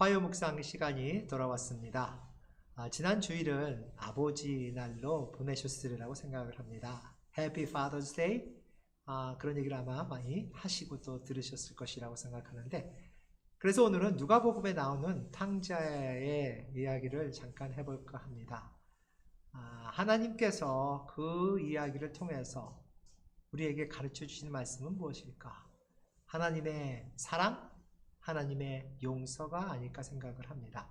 화요 묵상 시간이 돌아왔습니다. 아, 지난 주일은 아버지 날로 보내셨으리라고 생각을 합니다. Happy Father's Day. 아, 그런 얘기를 아마 많이 하시고 또 들으셨을 것이라고 생각하는데, 그래서 오늘은 누가복음에 나오는 탕자의 이야기를 잠깐 해볼까 합니다. 아, 하나님께서 그 이야기를 통해서 우리에게 가르쳐 주시는 말씀은 무엇일까? 하나님의 사랑, 하나님의 용서가 아닐까 생각을 합니다.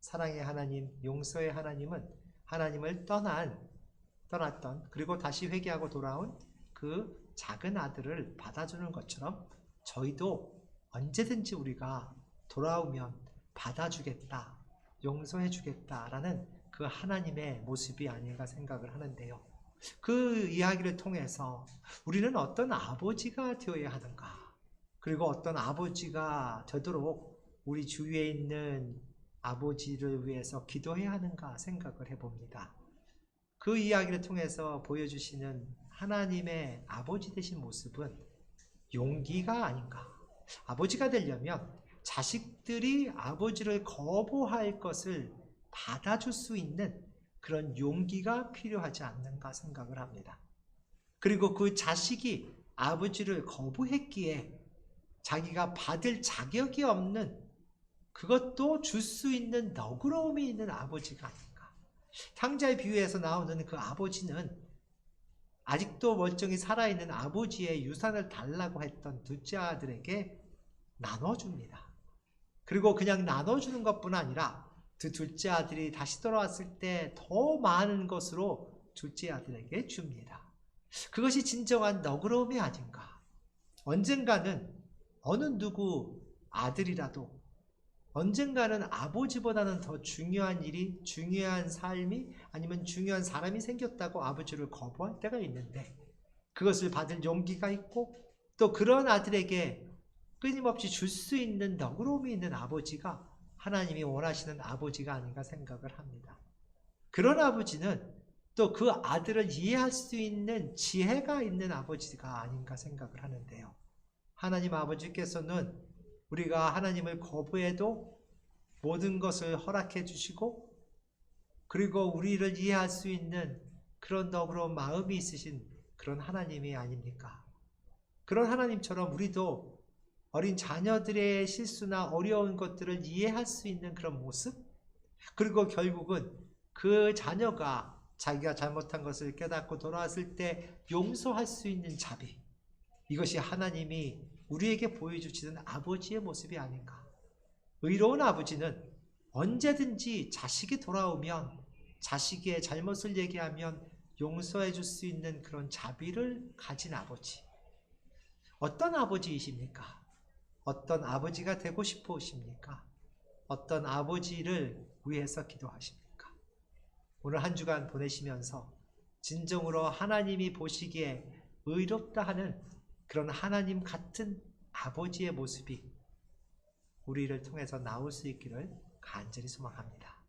사랑의 하나님, 용서의 하나님은 하나님을 떠난, 떠났던, 그리고 다시 회개하고 돌아온 그 작은 아들을 받아주는 것처럼 저희도 언제든지 우리가 돌아오면 받아주겠다, 용서해주겠다라는 그 하나님의 모습이 아닌가 생각을 하는데요. 그 이야기를 통해서 우리는 어떤 아버지가 되어야 하는가? 그리고 어떤 아버지가 되도록 우리 주위에 있는 아버지를 위해서 기도해야 하는가 생각을 해봅니다. 그 이야기를 통해서 보여주시는 하나님의 아버지 되신 모습은 용기가 아닌가. 아버지가 되려면 자식들이 아버지를 거부할 것을 받아줄 수 있는 그런 용기가 필요하지 않는가 생각을 합니다. 그리고 그 자식이 아버지를 거부했기에 자기가 받을 자격이 없는 그것도 줄 수 있는 너그러움이 있는 아버지가 아닌가. 탕자의 비유에서 나오는 그 아버지는 아직도 멀쩡히 살아있는 아버지의 유산을 달라고 했던 둘째 아들에게 나눠줍니다. 그리고 그냥 나눠주는 것뿐 아니라 그 둘째 아들이 다시 돌아왔을 때 더 많은 것으로 둘째 아들에게 줍니다. 그것이 진정한 너그러움이 아닌가. 언젠가는 어느 누구 아들이라도 언젠가는 아버지보다는 더 중요한 일이, 중요한 삶이 아니면 중요한 사람이 생겼다고 아버지를 거부할 때가 있는데 그것을 받을 용기가 있고 또 그런 아들에게 끊임없이 줄 수 있는 너그러움이 있는 아버지가 하나님이 원하시는 아버지가 아닌가 생각을 합니다. 그런 아버지는 또 그 아들을 이해할 수 있는 지혜가 있는 아버지가 아닌가 생각을 하는데요. 하나님 아버지께서는 우리가 하나님을 거부해도 모든 것을 허락해 주시고 그리고 우리를 이해할 수 있는 그런 너그러운 마음이 있으신 그런 하나님이 아닙니까? 그런 하나님처럼 우리도 어린 자녀들의 실수나 어려운 것들을 이해할 수 있는 그런 모습 그리고 결국은 그 자녀가 자기가 잘못한 것을 깨닫고 돌아왔을 때 용서할 수 있는 자비 이것이 하나님이 우리에게 보여주시는 아버지의 모습이 아닌가. 의로운 아버지는 언제든지 자식이 돌아오면 자식의 잘못을 얘기하면 용서해 줄 수 있는 그런 자비를 가진 아버지. 어떤 아버지이십니까? 어떤 아버지가 되고 싶으십니까? 어떤 아버지를 위해서 기도하십니까? 오늘 한 주간 보내시면서 진정으로 하나님이 보시기에 의롭다 하는 그런 하나님 같은 아버지의 모습이 우리를 통해서 나올 수 있기를 간절히 소망합니다.